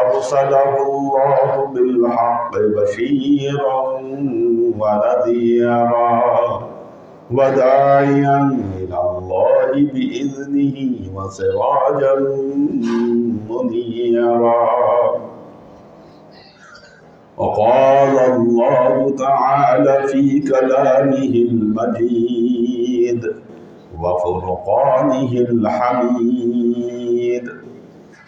أرسله الله بالحق بشيرا ونذيرا وداعيا إلى الله بإذنه وسراجا منيرا. وقال الله تعالى في كلامه المجيد وفرقانه الحميد.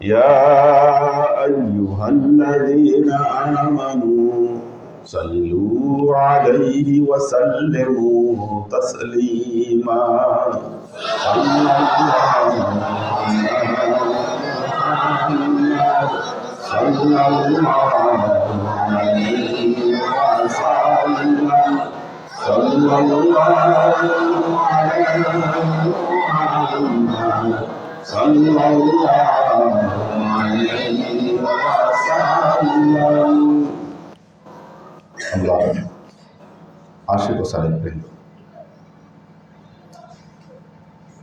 يا أيها الذين آمنوا صلوا عليه وسلموا تسليما. صلى الله عليه وسلم. صلى الله عليه وسلم صلى الله عليه وسلم আল্লাহ আশিক ও সালেক বৃন্দ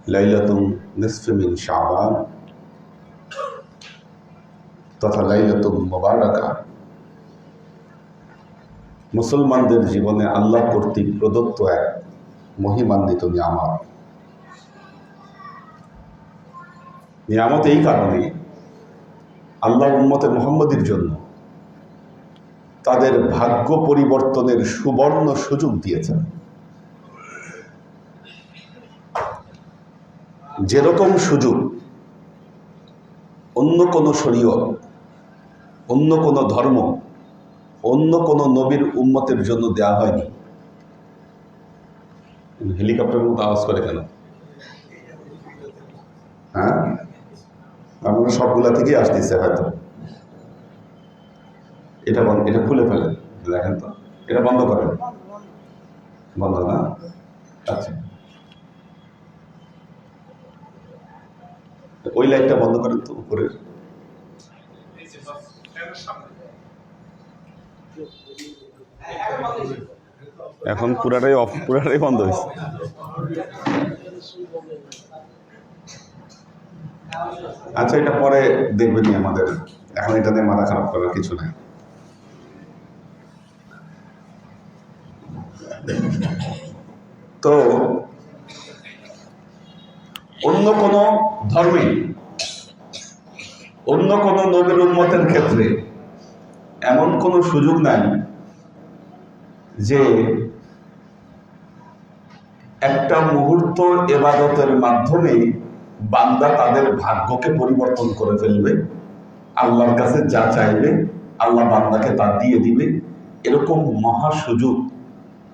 লাইলাতুন নিসফে মিন শাবান তথা লাইলাতুল মোবারকা মুসলমানদের জীবনে আল্লাহ কর্তৃক প্রদত্ত এক মহিমান্বিত নিয়ামত নিয়ামত এই কারণে আল্লাহ উম্মতে মোহাম্মদের জন্য তাদের ভাগ্য পরিবর্তনের সুবর্ণ সুযোগ দিয়েছেন। যেরকম সুযোগ অন্য কোনো শরীয়ত, অন্য কোনো ধর্ম, অন্য কোনো নবীর উম্মতের জন্য দেয়া হয়নি। হেলিকপ্টার মতো আওয়াজ করে কেন হ্যাঁ আপনারা সবগুলা থেকেই আসতেছে হয়তো। এটা বন্ধ এটা খুলে ফেলেন, দেখেন তো। এটা বন্ধ করেন। বন্ধ না? আচ্ছা। ওই লাইটটা বন্ধ করেন তো উপরের এখন পুরাটাই অফ পুরাটাই বন্ধ হয়েছে। আচ্ছা এটা পরে দেখবেনি আমাদের। এখন এটা নিয়ে মাথা খারাপ করার কিছু নাই। তো, অন্য কোন ধর্মে, অন্য কোন নবীর উন্মতের ক্ষেত্রে এমন কোন সুযোগ নাই যে একটা মুহূর্ত এবাদতের মাধ্যমে বান্দা তাদের ভাগ্যকে পরিবর্তন করে ফেলবে, আল্লাহর কাছে যা চাইবে, আল্লাহ বান্দাকে তা দিয়ে দিবে। এরকম মহা সুযোগ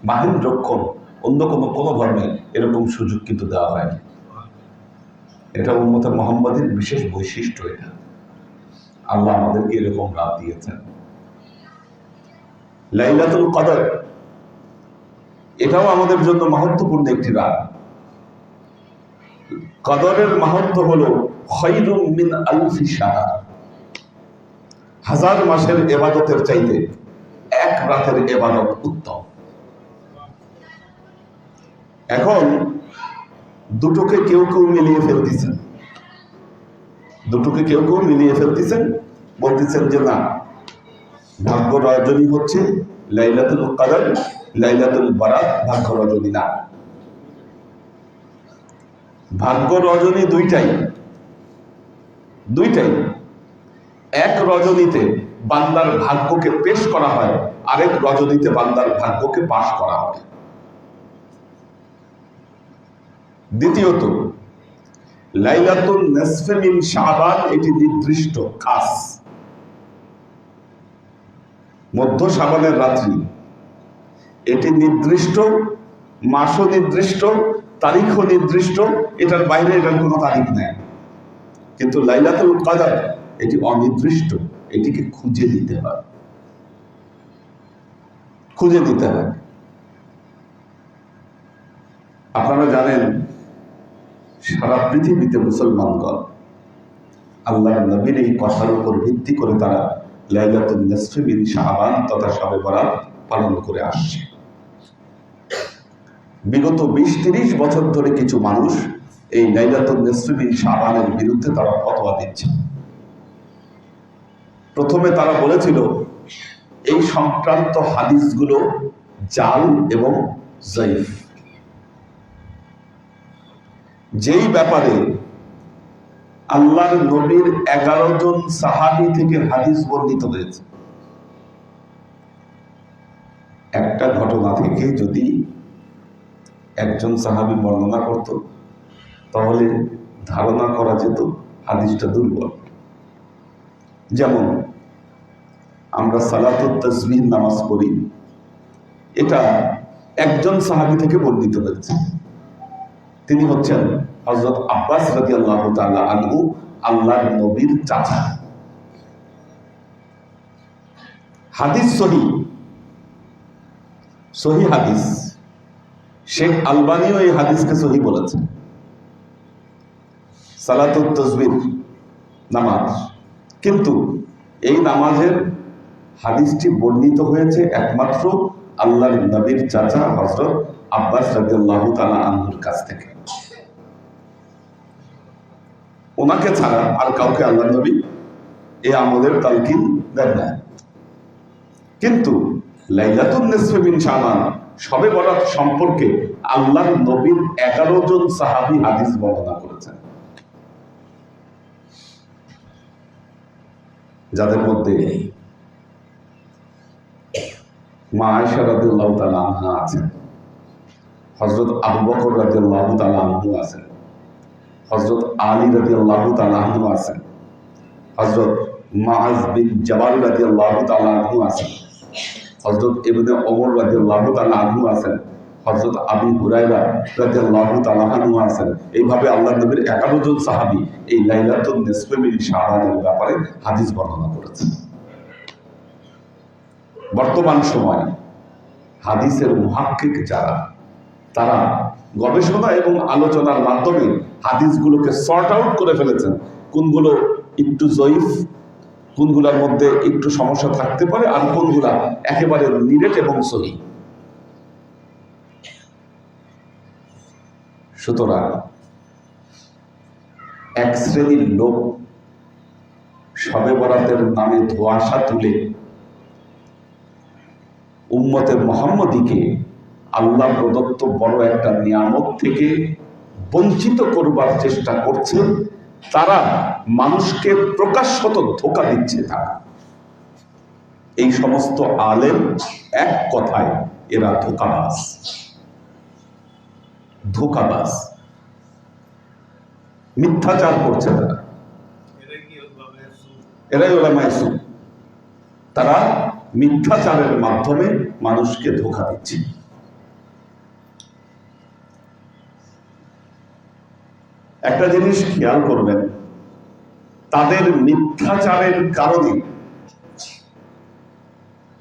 মাহিন রক্ষণ, অন্য কোনো কোনো ধর্মে এরকম সুযোগ কিন্তু দেওয়া হয়নি। এটা উন্মত মোহাম্মদের বিশেষ বৈশিষ্ট্য এটা। আল্লাহ আমাদেরকে এরকম রাত দিয়েছেন। লাইলাতুল কদর, এটাও আমাদের জন্য মহত্বপূর্ণ একটি রাত। কদরের মাহাত্ম হলো মিন আলফি শাহর। হাজার মাসের এবাদতের চাইতে এক রাতের এবাদত উত্তম। এখন দুটোকে কেউ কেউ মিলিয়ে ফেলতেছেন। দুটোকে কেউ কেউ মিলিয়ে ফেলতেছেন, বলতেছেন যে না, ভাগ্য রজনী হচ্ছে লাইলাতুল কাদার, লাইলাতুল বারাত, ভাগ্য রজনী না। ভাগ্য রজনী দুইটাই। দুইটাই। এক রজনীতে বান্দার ভাগ্যকে পেশ করা হয়, আরেক রজনীতে বান্দার ভাগ্যকে পাশ করা হয়। দ্বিতীয়ত, লাইলাতুল নিসফে মিন এটি নির্দিষ্ট খাস মধ্য শাবানের রাত্রি, এটি নির্দিষ্ট, মাসও নির্দিষ্ট তারিখও নির্দিষ্ট, এটার বাইরে এটার কোনো তারিখ নেই। কিন্তু লাইলাতুল কাদার, এটি অনির্দিষ্ট, এটিকে খুঁজে নিতে হয়। খুঁজে নিতে হয়। আপনারা জানেন, সারা পৃথিবীতে মুসলমানগণ আল্লাহ নবীর এই কথার উপর ভিত্তি করে তারা লাইলাতুল নিসফে বিন শাহবান তথা শবে বরাত পালন করে আসছে। বিগত বিশ, তিরিশ বছর ধরে কিছু মানুষ এই লাইলাতুল নিসফে বিন শাহবানের বিরুদ্ধে তারা ফতোয়া দিচ্ছে। প্রথমে তারা বলেছিল, এই সংক্রান্ত হাদিসগুলো জাল এবং জয়ীফ যেই ব্যাপারে আল্লাহর নবীর এগারো জন সাহাবি থেকে হাদিস বর্ণিত হয়েছে। একটা ঘটনা থেকে যদি একজন সাহাবি বর্ণনা করত, তাহলে ধারণা করা যেত হাদিসটা দুর্বল। যেমন, আমরা সালাতুত তসবিহ নামাজ পড়ি, এটা একজন সাহাবি থেকে বর্ণিত হয়েছে। তিনি হচ্ছেন হজরত আব্বাস রাজি আল্লাহ আনহু, আল্লাহর নবীর চাচা। হাদিস সহি সহি হাদিস। শেখ আলবানিও এই হাদিসকে সহি বলেছে। সালাতুত তসবির নামাজ। কিন্তু এই নামাজের হাদিসটি বর্ণিত হয়েছে একমাত্র আল্লাহর নবীর চাচা হজরত আব্বাস রাজিয়াল্লাহু তাআলা আনহুর কাছ থেকে। ওনাকে ছাড়া আর কাউকে আল্লাহ নবী এই আমলের তালকিন দেন না। কিন্তু লাইলাতুন নিসফে মিন শাবান সবে বরাত সম্পর্কে আল্লাহর নবীর এগারো জন সাহাবী হাদিস বর্ণনা করেছেন। যাদের মধ্যে মা আয়সা আনহা আছেন, হযরত আবু বকর রাদিয়াল্লাহু তাআলা আনহু আছেন, হযরত আলী রাদিয়াল্লাহু তাআলা আনহু আছেন, হযরত মাআজ বিন জাবাল রাদিয়াল্লাহু তাআলা আনহু আছেন। হযরত ইবনে ওমর রাদিয়াল্লাহু তাআলা আনহু আছেন, হযরত আবু হুরায়রা রাদিয়াল্লাহু তাআলা আনহু আছেন। এইভাবে আল্লাহর নবীর 11 জন সাহাবী এই লাইলাতুন নিসফে মিন ব্যাপারে হাদিস বর্ণনা করেছেন। বর্তমান সময়ে হাদিসের মুহাক্কিক যারা, তারা গবেষণা এবং আলোচনার মাধ্যমে হাদিসগুলোকে সর্ট আউট করে ফেলেছেন। কোনগুলো একটু জয়ীফ কোনগুলোর মধ্যে একটু সমস্যা থাকতে পারে আর কোনগুলা একেবারে নিরেট এবং সহি। সুতরাং এক শ্রেণির লোক সবে বরাতের নামে ধোয়াশা তুলে উম্মতে মোহাম্মদীকে আল্লাহ প্রদত্ত বড় একটা নিয়ামত থেকে বঞ্চিত করবার চেষ্টা করছে তারা মানুষকে প্রকাশ্যত ধোকা দিচ্ছে তারা। এই সমস্ত আলেম এক কথায় এরা ধোকাবাজ। ধোকাবাজ। মিথ্যাচার করছে তারা। এরাই ওরা মাইসু তারা মিথ্যাচারের মাধ্যমে মানুষকে ধোকা দিচ্ছে। একটা জিনিস খেয়াল করবেন, তাদের মিথ্যাচারের কারণে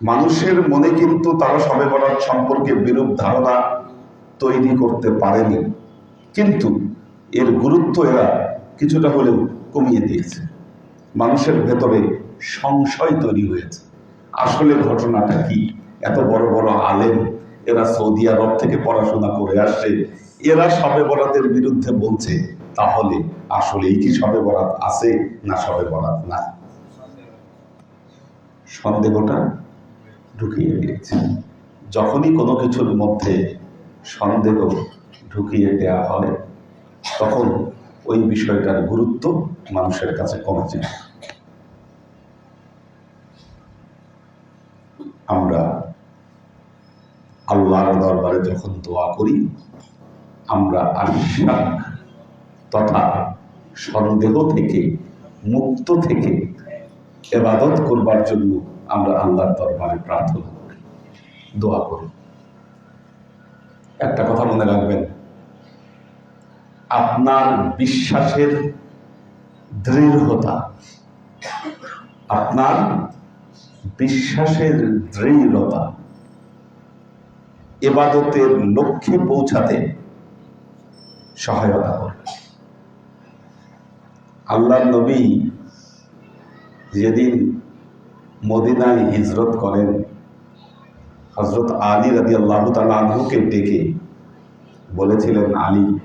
মানুষের মনে কিন্তু তারা সবে বরাত সম্পর্কে বিরূপ ধারণা তৈরি করতে পারেনি। কিন্তু এর গুরুত্ব এরা কিছুটা হলেও কমিয়ে দিয়েছে। মানুষের ভেতরে সংশয় তৈরি হয়েছে। আসলে ঘটনাটা কি? এত বড় বড় আলেম এরা সৌদি আরব থেকে পড়াশোনা করে আসছে, এরা সবে বরাতের বিরুদ্ধে বলছে তাহলে আসলেই কি সবে বরাত আছে না সবে বরাত না সন্দেহটা ঢুকিয়ে দিয়েছে। যখনই কোনো কিছুর মধ্যে সন্দেহ ঢুকিয়ে দেওয়া হয়, তখন ওই বিষয়টার গুরুত্ব মানুষের কাছে কমে যায় আমরা আল্লাহর দরবারে যখন দোয়া করি, আমরা আবিষ্কার তথা সন্দেহ থেকে, মুক্ত থেকে এবাদত করবার জন্য আমরা আল্লাহর দরবারে প্রার্থনা করি। দোয়া করি। একটা কথা মনে রাখবেন, আপনার বিশ্বাসের দৃঢ়তা, আপনার বিশ্বাসের দৃঢ়তা এবাদতের লক্ষ্যে পৌঁছাতে সহায়তা করবে। আল্লাহ নবী যেদিন মদিনায় হিজরত করেন হজরত আলী রাজি আল্লাহ তালুকে ডেকে বলেছিলেন, আলী,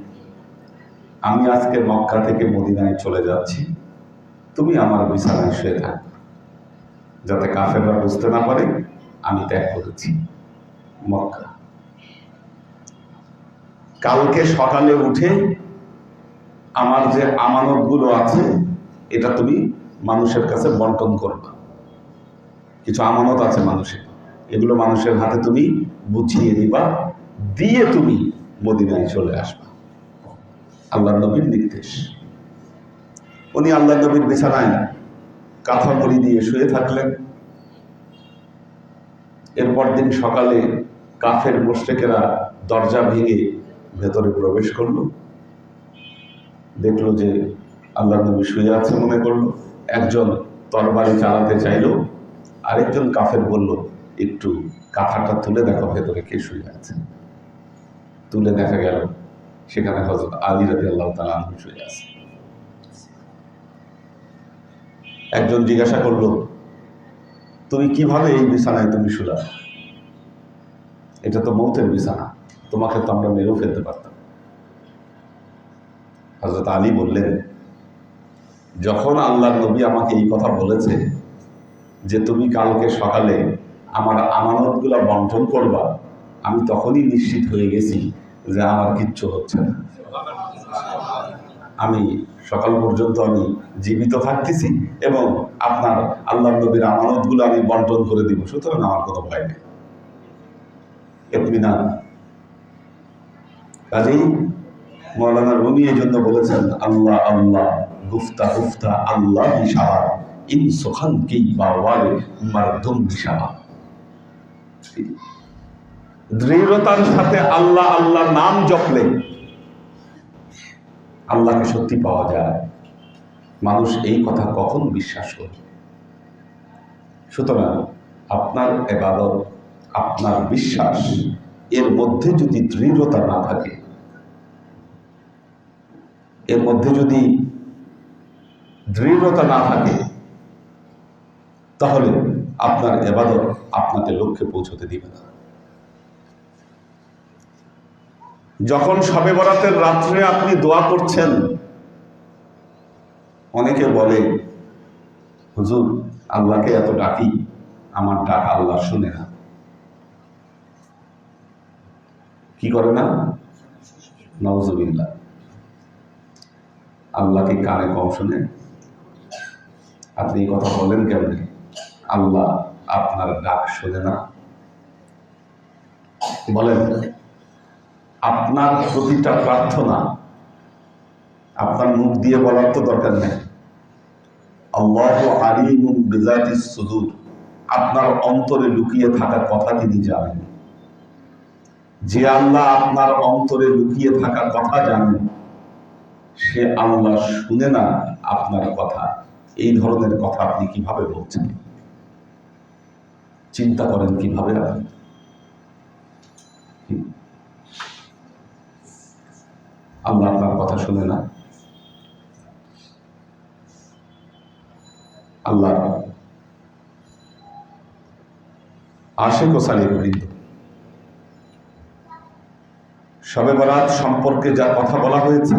আমি আজকে মক্কা থেকে মদিনায় চলে যাচ্ছি। তুমি আমার বিছানায় শুয়ে থাক। যাতে কাফেররা বুঝতে না পারে, আমি ত্যাগ করেছি মক্কা। কালকে সকালে উঠে আমার যে আমানতগুলো আছে, এটা তুমি মানুষের কাছে বন্টন করবা। কিছু আমানত আছে মানুষের। এগুলো মানুষের হাতে তুমি বুঝিয়ে দিবা দিয়ে তুমি মদিনায় চলে আসবা। আল্লাহ নবীর নির্দেশ। উনি আল্লাহ নবীর বিছানায় কাঁথা মুড়ি দিয়ে শুয়ে থাকলেন। এরপর দিন সকালে কাফের মোস্টেকেরা দরজা ভেঙে ভেতরে প্রবেশ করল। দেখল যে আল্লাহ নবী শুয়ে আছে মনে করল। একজন তরবারি চালাতে চাইলো। আরেকজন কাফের বলল, একটু কাঁথাটা তুলে দেখো ভেতরে কে শুয়ে আছে। তুলে দেখা গেল, সেখানে হজরত আলী রাজি আল্লাহ তালা শুয়ে আছে। একজন জিজ্ঞাসা করল, তুমি কীভাবে এই বিছানায় তুমি শুলা? এটা তো মৌতের বিছানা, তোমাকে তো আমরা মেরেও ফেলতে পারতাম। হজরত আলী বললেন, যখন আল্লাহ নবী আমাকে এই কথা বলেছে যে তুমি কালকে সকালে আমার আমানতগুলা বন্টন করবা, আমি তখনই নিশ্চিত হয়ে গেছি যে আমার কিচ্ছু হচ্ছে না। আমি সকাল পর্যন্ত আমি জীবিত থাকতেছি এবং আপনার আল্লাহ নবীর আমানতগুলো আমি বন্টন করে দিব, সুতরাং আমার কোনো ভয় নেই। কাজেই মৌলানা রুমি এই জন্য বলেছেন, আল্লাহ আল্লাহ গুফতা গুফতা আল্লাহ ইশারা ইন সোখান কি বা ওয়ালে মারদুম ইশারা দৃঢ়তার সাথে আল্লাহ আল্লাহ নাম জপলে আল্লাহকে সত্যি পাওয়া যায়। মানুষ এই কথা কখন বিশ্বাস করে? সুতরাং আপনার এবাদত, আপনার বিশ্বাস, এর মধ্যে যদি দৃঢ়তা না থাকে এর মধ্যে যদি দৃঢ়তা না থাকে, তাহলে আপনার এবাদত আপনাকে লক্ষ্যে পৌঁছতে দিবে না। যখন সবে বরাতের রাত্রে আপনি দোয়া করছেন, অনেকে বলে, হুজুর, আল্লাহকে এত ডাকি, আমার ডাক আল্লাহ শুনে না। কি করে না? আল্লাহকে কানে কম শুনে আপনি এই কথা বলেন কেমনে আল্লাহ আপনার ডাক শোনে না। বলেন, আপনার প্রতিটা প্রার্থনা আপনার মুখ দিয়ে বলার তো দরকার নেই। আল্লাহ সুদূর আপনার অন্তরে লুকিয়ে থাকা কথা তিনি জানেন। যে আল্লাহ আপনার অন্তরে লুকিয়ে থাকা কথা জানেন সে আল্লাহ শুনে না আপনার কথা। এই ধরনের কথা আপনি কীভাবে বলছেন? চিন্তা করেন কীভাবে আপনি? আল্লাহ আপনার কথা শুনে না। আল্লাহ আশেক ও সালিম বৃন্দ। শবে বরাত সম্পর্কে যা কথা বলা হয়েছে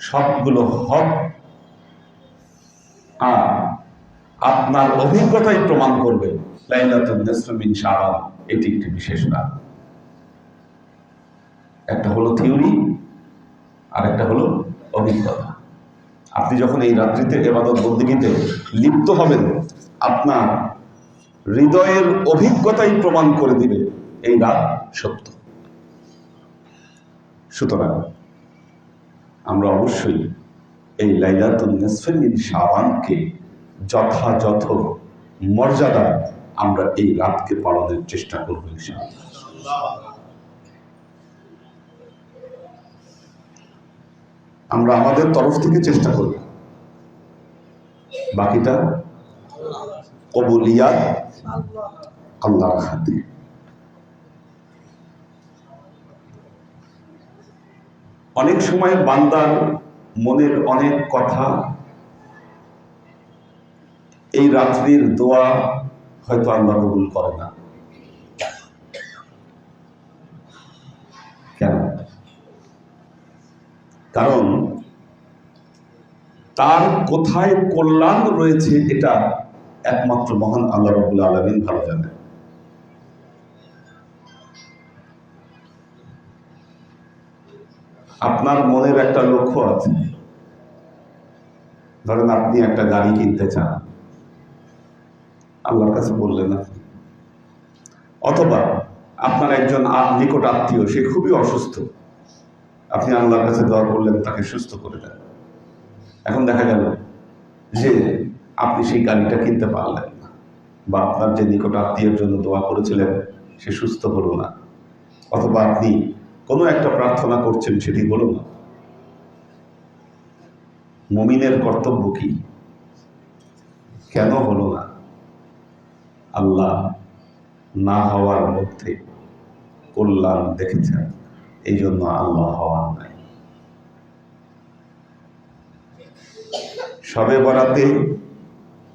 সবগুলো হক আর আপনার অভিজ্ঞতাই প্রমাণ করবে লাইলাতুল নিসফ মিন এটি একটি বিশেষ রাত একটা হলো থিওরি আর একটা হলো অভিজ্ঞতা। আপনি যখন এই রাত্রিতে এবাদত বন্দিগিতে লিপ্ত হবেন, আপনার হৃদয়ের অভিজ্ঞতাই প্রমাণ করে দিবে, এই রাত সত্য। সুতরাং আমরা অবশ্যই এই লাইলাতুল নিসফে মিন শাবানকে যথাযথ মর্যাদা আমরা এই রাতকে পালনের চেষ্টা করব আমরা আমাদের তরফ থেকে চেষ্টা করব। বাকিটা কবুলিয়াত আল্লাহর হাতে। অনেক সময় বান্দার মনের অনেক কথা, এই রাত্রির দোয়া হয়তো আল্লাহ কবুল করে না। কেন? কারণ তার কোথায় কল্যাণ রয়েছে এটা একমাত্র মহান আল্লাহ রবুল্লা আলমিন ভালো জানে আপনার মনের একটা লক্ষ্য আছে। ধরেন আপনি একটা গাড়ি কিনতে চান। আল্লাহর কাছে বললেন, অথবা আপনার একজন নিকট আত্মীয়, সে খুবই অসুস্থ। আপনি আল্লাহর কাছে দোয়া করলেন, তাকে সুস্থ করে দেন। এখন দেখা গেল যে আপনি সেই গাড়িটা কিনতে পারলেন না, বা আপনার যে নিকট আত্মীয়ের জন্য দোয়া করেছিলেন, সে সুস্থ হলো না। অথবা আপনি কোনো একটা প্রার্থনা করছেন সেটি হলো না। মমিনের কর্তব্য কি? কেন হলো না? আল্লাহ না হওয়ার মধ্যে কল্যাণ দেখেছেন এই জন্য আল্লাহ হওয়ার নাই। সবে বরাতে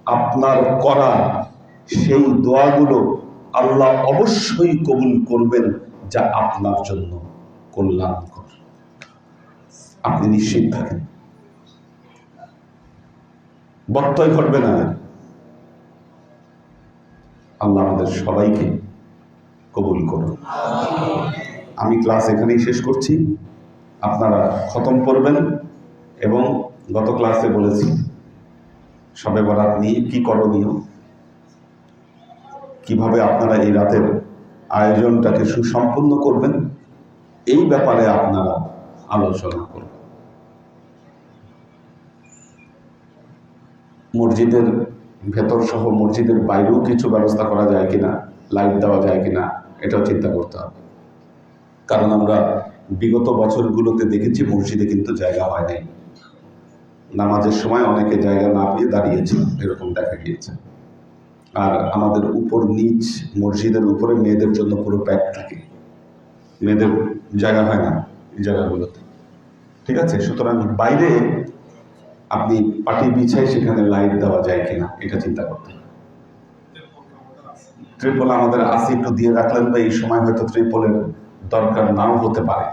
আপনার করা সেই দোয়াগুলো আল্লাহ অবশ্যই কবুল করবেন যা আপনার জন্য। কল্যাণকর। আপনি নিশ্চিত থাকেন? বত্যয় ঘটবে না। আল্লাহ আমাদের সবাইকে কবুল করুন। আমি ক্লাস এখানেই শেষ করছি। আপনারা খতম করবেন এবং গত ক্লাসে বলেছি, সবে বরাত নিয়ে কি করণীয়? কীভাবে আপনারা এই রাতের আয়োজনটাকে সুসম্পন্ন করবেন? এই ব্যাপারে আপনারা আলোচনা করবেন মসজিদের ভেতর সহ মসজিদের বাইরেও কিছু ব্যবস্থা করা যায় কিনা লাইট দেওয়া যায় কিনা, এটাও চিন্তা করতে হবে। কারণ আমরা বিগত বছরগুলোতে দেখেছি মসজিদে কিন্তু জায়গা হয় নাই। নামাজের সময় অনেকে জায়গা না পেয়ে দাঁড়িয়েছে, এরকম দেখা গিয়েছে। আর আমাদের উপর নিচ মসজিদের উপরে মেয়েদের জন্য পুরো প্যাক থাকে। মেয়েদের জায়গা হয় না এই জায়গাগুলোতে। ঠিক আছে? সুতরাং বাইরে আপনি পাটি বিছাই সেখানে লাইট দেওয়া যায় কিনা, এটা চিন্তা করতে। ত্রিপল আমাদের আসি একটু দিয়ে রাখলেন বা এই সময় হয়তো ত্রিপলের দরকার নাও হতে পারে।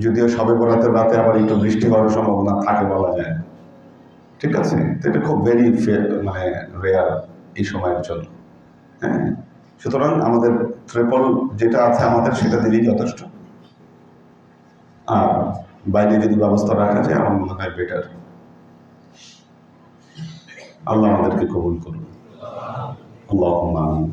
যদিও সবে বরাতের রাতে আবার একটু বৃষ্টি হওয়ার সম্ভাবনা থাকে বলা যায়। ঠিক আছে? এটা খুব ভেরি মানে রেয়ার এই সময়ের জন্য। হ্যাঁ? সুতরাং আমাদের ত্রিপল যেটা আছে আমাদের সেটা দিলেই যথেষ্ট আর বাইরে যদি ব্যবস্থা রাখা যায় আমার মনে হয় বেটার আল্লাহ আমাদেরকে কবুল করুন اللهم آمين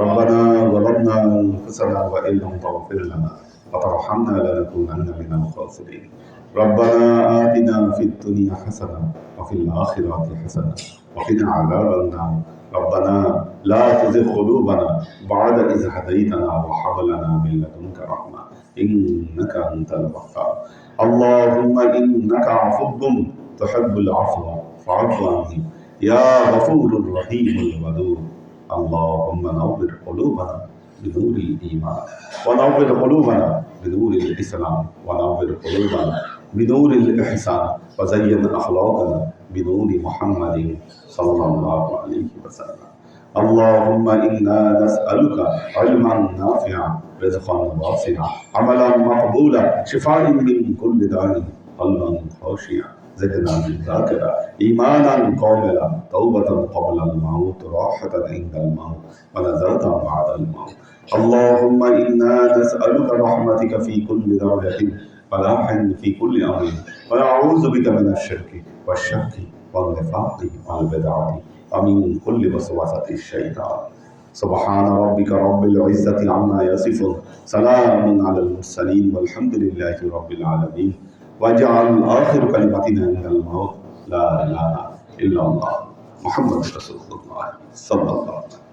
ربنا ظلمنا أنفسنا وإن لم تغفر لنا وترحمنا لنكونن من الخاسرين ربنا آتنا في الدنيا حسنة وفي الآخرة حسنة وقنا عذاب النار ربنا لا تزغ قلوبنا بعد إذ هديتنا وهب لنا من لدنك رحمة إنك أنت الوهاب. اللهم إنك عفو تحب العفو فاعف عني. يا غفور رحيم الودود. اللهم نور قلوبنا بنور الإيمان ونور قلوبنا بنور الإسلام ونور قلوبنا بنور الإحسان وزين أخلاقنا بنور محمد صلى الله عليه وسلم. اللهم إنا نسألك علما نافعا رزقا واسعا عملا مقبولا شفاء من كل داء قلبا خاشعا زدنا من ذاكرة إيمانا كاملا توبة قبل الموت راحة عند الموت ونزلة بعد الموت. اللهم إنا نسألك رحمتك في كل درجة فلاح في كل أمر ونعوذ بك من الشرك. والشك والنفاق والبدعة ومن كل وسوسة الشيطان. سبحان ربك رب العزة عما يصفون. سلام على المرسلين والحمد لله رب العالمين. واجعل آخر كلمتنا عند الموت. لا إله إلا الله. محمد رسول الله. صلى الله عليه وسلم.